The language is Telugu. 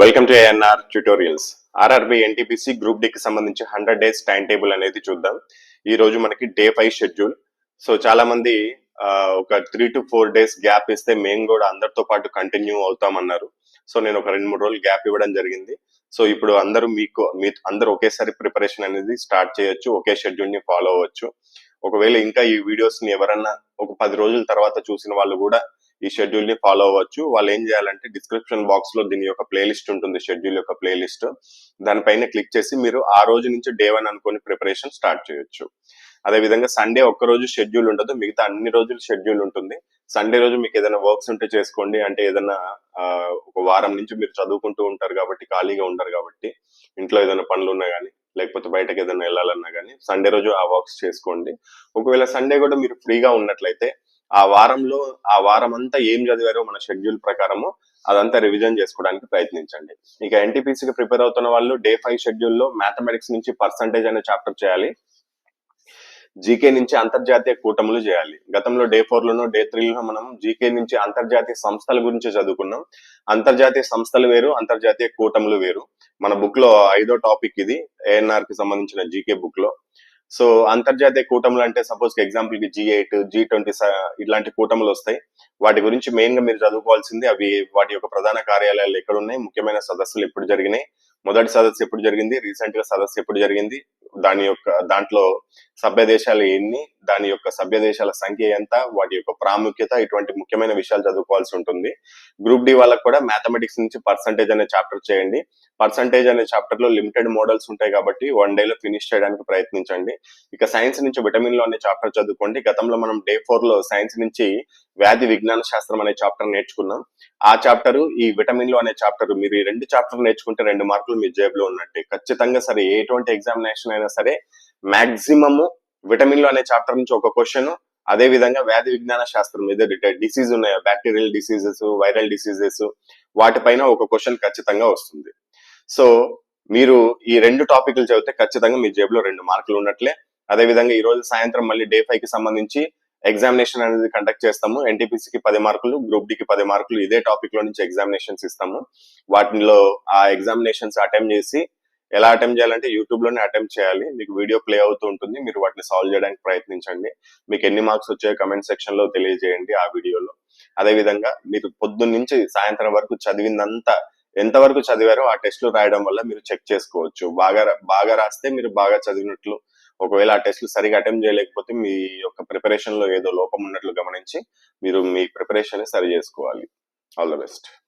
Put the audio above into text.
Welcome to ANR tutorials RRB NTPC గ్రూప్కి సంబంధించి హండ్రెడ్ డేస్ టైం టేబుల్ అనేది చూద్దాం. ఈ రోజు మనకి డే ఫైవ్ షెడ్యూల్ సో చాలా మంది ఒక three to four days gap ఇస్తే మేము కూడా అందరితో పాటు కంటిన్యూ అవుతామన్నారు. సో నేను ఒక రెండు మూడు రోజులు గ్యాప్ ఇవ్వడం జరిగింది. సో ఇప్పుడు అందరూ మీకు మీ అందరూ ఒకేసారి ప్రిపరేషన్ అనేది స్టార్ట్ చేయొచ్చు ఒకే షెడ్యూల్ని ఫాలో అవ్వచ్చు. ఒకవేళ ఇంకా ఈ వీడియోస్ని ఎవరన్నా ఒక పది రోజుల తర్వాత చూసిన వాళ్ళు కూడా ఈ షెడ్యూల్ని ఫాలో అవ్వచ్చు. వాళ్ళు ఏం చేయాలంటే డిస్క్రిప్షన్ బాక్స్లో దీని యొక్క ప్లేలిస్ట్ ఉంటుంది షెడ్యూల్ యొక్క ప్లేలిస్ట్ దానిపైన క్లిక్ చేసి మీరు ఆ రోజు నుంచి డే వన్ అనుకుని ప్రిపరేషన్ స్టార్ట్ చేయొచ్చు. అదే విధంగా సండే ఒక్క రోజు షెడ్యూల్ ఉండదు మిగతా అన్ని రోజులు షెడ్యూల్ ఉంటుంది. సండే రోజు మీకు ఏదైనా వర్క్స్ ఉంటే చేసుకోండి. అంటే ఏదైనా ఆ, ఒక వారం నుంచి మీరు చదువుకుంటూ ఉంటారు కాబట్టి ఖాళీగా ఉండరు కాబట్టి ఇంట్లో ఏదైనా పనులు ఉన్నా కానీ లేకపోతే బయటకు ఏదైనా వెళ్ళాలన్నా కానీ సండే రోజు ఆ వర్క్స్ చేసుకోండి. ఒకవేళ సండే కూడా మీరు ఫ్రీగా ఉన్నట్లయితే ఆ వారంలో ఆ వారం అంతా ఏం చదివారో మన షెడ్యూల్ ప్రకారము అదంతా రివిజన్ చేసుకోవడానికి ప్రయత్నించండి. ఇక ఎన్టీపీసీకి ప్రిపేర్ అవుతున్న వాళ్ళు డే ఫైవ్ షెడ్యూల్లో మ్యాథమెటిక్స్ నుంచి పర్సంటేజ్ అనే చాప్టర్ చేయాలి. జీకే నుంచి అంతర్జాతీయ కూటములు చేయాలి. గతంలో డే ఫోర్ లోనో డే త్రీలో మనం జీకే నుంచి అంతర్జాతీయ సంస్థల గురించి చదువుకున్నాం. అంతర్జాతీయ సంస్థలు వేరు అంతర్జాతీయ కూటములు వేరు. మన బుక్లో ఐదో టాపిక్ ఇది ఏఎన్ఆర్కి సంబంధించిన జీకే బుక్లో. సో అంతర్జాతీయ కూటములు అంటే సపోజ్ ఎగ్జాంపుల్కి జీ ఎయిట్ జీ ట్వంటీ ఇలాంటి కూటములు వస్తాయి. వాటి గురించి మెయిన్గా మీరు చదువుకోవాల్సింది అవి వాటి యొక్క ప్రధాన కార్యాలయాలు ఎక్కడ ఉన్నాయి ముఖ్యమైన సదస్సులు ఎప్పుడు జరిగినాయి మొదటి సదస్సు ఎప్పుడు జరిగింది రీసెంట్గా సదస్సు ఎప్పుడు జరిగింది దాని యొక్క దాంట్లో సభ్య దేశాలు ఎన్ని దాని యొక్క సభ్య దేశాల సంఖ్య ఎంత వాటి యొక్క ప్రాముఖ్యత ఇటువంటి ముఖ్యమైన విషయాలు చదువుకోవాల్సి ఉంటుంది. గ్రూప్ డి వాళ్ళకి కూడా మ్యాథమెటిక్స్ నుంచి పర్సంటేజ్ అనే చాప్టర్ చేయండి. పర్సంటేజ్ అనే చాప్టర్లో లిమిటెడ్ మోడల్స్ ఉంటాయి కాబట్టి వన్ డే లో ఫినిష్ చేయడానికి ప్రయత్నించండి. ఇక సైన్స్ నుంచి విటమిన్లో అనే చాప్టర్ చదువుకోండి. గతంలో మనం డే ఫోర్లో సైన్స్ నుంచి వ్యాధి విజ్ఞాన శాస్త్రం అనే చాప్టర్ నేర్చుకున్నాం. ఆ చాప్టర్ ఈ విటమిన్లో అనే చాప్టర్ మీరు ఈ రెండు చాప్టర్ నేర్చుకుంటే రెండు మార్కులు మీ జేబులో ఉన్నట్టే. ఖచ్చితంగా సరే ఎటువంటి ఎగ్జామినేషన్ అయినా సరే మాక్సిమము విటమిన్లు అనే చాప్టర్ నుంచి ఒక క్వశ్చన్ అదే విధంగా వ్యాధి విజ్ఞాన శాస్త్రం మీద డిసీజ్ ఉన్నాయో బ్యాక్టీరియల్ డిసీజెస్ వైరల్ డిసీజెస్ వాటిపైన ఒక క్వశ్చన్ ఖచ్చితంగా వస్తుంది. సో మీరు ఈ రెండు టాపిక్లు చదివితే ఖచ్చితంగా మీ జేబులో రెండు మార్కులు ఉన్నట్లే. అదే విధంగా ఈ రోజు సాయంత్రం మళ్ళీ డే ఫైవ్కి సంబంధించి ఎగ్జామినేషన్ అనేది కండక్ట్ చేస్తాము. ఎన్టీపీసీకి పది మార్కులు గ్రూప్ డికి పది మార్కులు ఇదే టాపిక్లో నుంచి ఎగ్జామినేషన్స్ ఇస్తాము. వాటిలో ఆ ఎగ్జామినేషన్స్ అటెంప్ట్ చేసి ఎలా అటెంప్ట్ చేయాలంటే యూట్యూబ్లోనే అటెంప్ట్ చేయాలి. మీకు వీడియో ప్లే అవుతూ ఉంటుంది. మీరు వాటిని సాల్వ్ చేయడానికి ప్రయత్నించండి. మీకు ఎన్ని మార్క్స్ వచ్చాయో కమెంట్ సెక్షన్లో తెలియజేయండి ఆ వీడియోలో అదే విధంగా మీరు పొద్దున్న నుంచి సాయంత్రం వరకు చదివిందంతా ఎంతవరకు చదివారో ఆ టెస్ట్లు రాయడం వల్ల మీరు చెక్ చేసుకోవచ్చు. బాగా బాగా రాస్తే మీరు బాగా చదివినట్లు ఒకవేళ ఆ టెస్ట్లు సరిగా అటెంప్ట్ చేయలేకపోతే మీ యొక్క ప్రిపరేషన్లో ఏదో లోపం ఉన్నట్లు గమనించి మీరు మీ ప్రిపరేషన్ సరి చేసుకోవాలి. All the best